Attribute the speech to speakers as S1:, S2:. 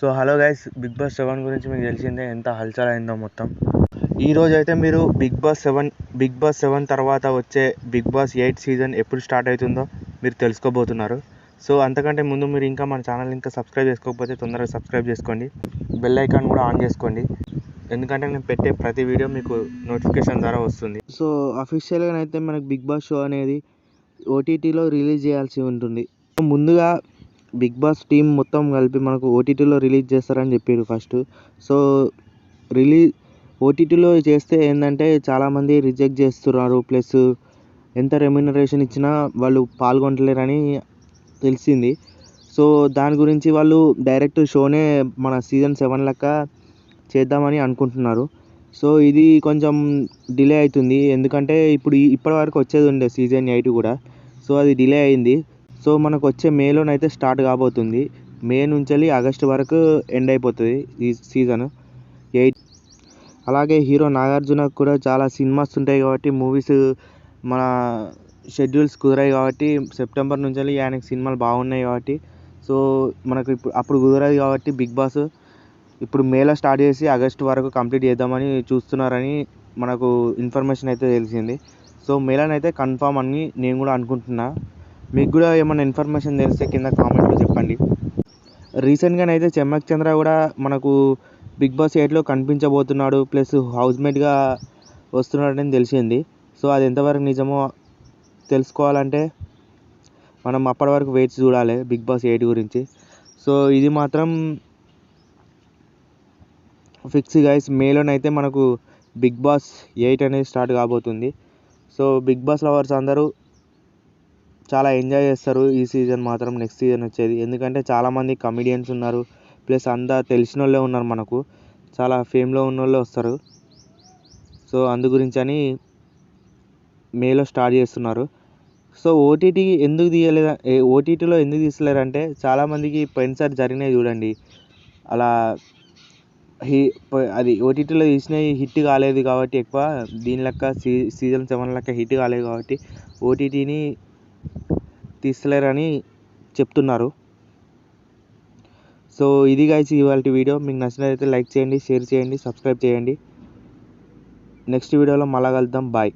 S1: So hello guys Bigg Boss seven గురించి మీకు తెలిసిందే ఎంత హల్చల్ అయిందో మొత్తం. ఈరోజు అయితే మీరు Bigg Boss seven Bigg Boss seven తర్వాత వచ్చే బిగ్ బాస్ ఎయిట్ సీజన్ ఎప్పుడు స్టార్ట్ అవుతుందో మీరు తెలుసుకోబోతున్నారు. సో అంతకంటే ముందు మీరు ఇంకా మన ఛానల్ ఇంకా సబ్స్క్రైబ్ చేసుకోకపోతే తొందరగా సబ్స్క్రైబ్ చేసుకోండి. బెల్ ఐకాన్ కూడా ఆన్ చేసుకోండి. ఎందుకంటే నేను పెట్టే ప్రతి వీడియో మీకు నోటిఫికేషన్ ద్వారా వస్తుంది. సో అఫీషియల్గా అయితే మనకు బిగ్ బాస్ షో అనేది ఓటీటీలో రిలీజ్ చేయాల్సి ఉంటుంది. ముందుగా బిగ్ బాస్ టీం మొత్తం కలిపి మనకు ఓటీటీలో రిలీజ్ చేస్తారని చెప్పారు ఫస్ట్. సో రిలీజ్ ఓటీటీలో చేస్తే ఏంటంటే చాలామంది రిజెక్ట్ చేస్తున్నారు. ప్లస్ ఎంత రెమ్యునరేషన్ ఇచ్చినా వాళ్ళు పాల్గొంటలేరని తెలిసింది. సో దాని గురించి వాళ్ళు డైరెక్ట్ షోనే మన సీజన్ సెవెన్ లెక్క చేద్దామని అనుకుంటున్నారు. సో ఇది కొంచెం డిలే అవుతుంది. ఎందుకంటే ఇప్పుడు ఇప్పటివరకు వచ్చేది ఉండే సీజన్ ఎయిట్ కూడా. సో అది డిలే అయింది. సో మనకు వచ్చే మేలోనైతే స్టార్ట్ కాబోతుంది. మే నుంచి ఆగస్టు ఆగస్ట్ వరకు ఎండ్ అయిపోతుంది ఈ సీజన్. ఎయిట్ అలాగే హీరో నాగార్జునకు కూడా చాలా సినిమాస్ ఉంటాయి కాబట్టి మూవీస్ మన షెడ్యూల్స్ కుదరాయి కాబట్టి సెప్టెంబర్ నుంచి వెళ్ళి ఆయనకి సినిమాలు బాగున్నాయి కాబట్టి. సో మనకు ఇప్పుడు అప్పుడు కుదరదు కాబట్టి బిగ్ బాస్ ఇప్పుడు మేలో స్టార్ట్ చేసి ఆగస్ట్ వరకు కంప్లీట్ చేద్దామని చూస్తున్నారని మనకు ఇన్ఫర్మేషన్ అయితే తెలిసింది. సో మేలోనైతే కన్ఫామ్ అని నేను కూడా అనుకుంటున్నా. మీకు కూడా ఏమైనా ఇన్ఫర్మేషన్ తెలిస్తే కింద కామెంట్లో చెప్పండి. రీసెంట్గానైతే చెమ్మక్ చంద్ర కూడా మనకు బిగ్ బాస్ ఎయిట్లో కనిపించబోతున్నాడు ప్లస్ హౌస్మేట్గా వస్తున్నాడని తెలిసింది. సో అది ఎంతవరకు నిజమో తెలుసుకోవాలంటే మనం అప్పటి వరకు వెయిట్ చూడాలి బిగ్ బాస్ ఎయిట్ గురించి. సో ఇది మాత్రం ఫిక్స్ గైస్. మేలోనైతే మనకు బిగ్ బాస్ ఎయిట్ అనేది స్టార్ట్ కాబోతుంది. సో బిగ్ బాస్ లవర్స్ అందరూ చాలా ఎంజాయ్ చేస్తారు. ఈ సీజన్ మాత్రం నెక్స్ట్ సీజన్ వచ్చేది. ఎందుకంటే చాలామంది కమిడియన్స్ ఉన్నారు. ప్లస్ అంతా తెలిసిన వాళ్ళే ఉన్నారు మనకు. చాలా ఫేమ్లో ఉన్న వాళ్ళే వస్తారు. సో అందు గురించి అని మేలో స్టార్ట్ చేస్తున్నారు. సో ఓటీటీ ఎందుకు తీయలేదు? ఓటీటీలో ఎందుకు తీస్తలేరంటే చాలామందికి పోయినసారి జరిగినాయి చూడండి. అలా హీ అది ఓటీటీలో తీసినవి హిట్ కాలేదు కాబట్టి ఎక్కువ. దీని లెక్క సీ సీజన్ సెవెన్ లెక్క హిట్ కాలేదు కాబట్టి ఓటీటీని తీస్తలేరని చెప్తున్నారు. సో ఇది గైస్ ఇవాళ వీడియో. మీకు నచ్చినట్లయితే లైక్ చేయండి షేర్ చేయండి సబ్స్క్రైబ్ చేయండి. నెక్స్ట్ వీడియోలో మళ్ళా కలుద్దాం. బాయ్.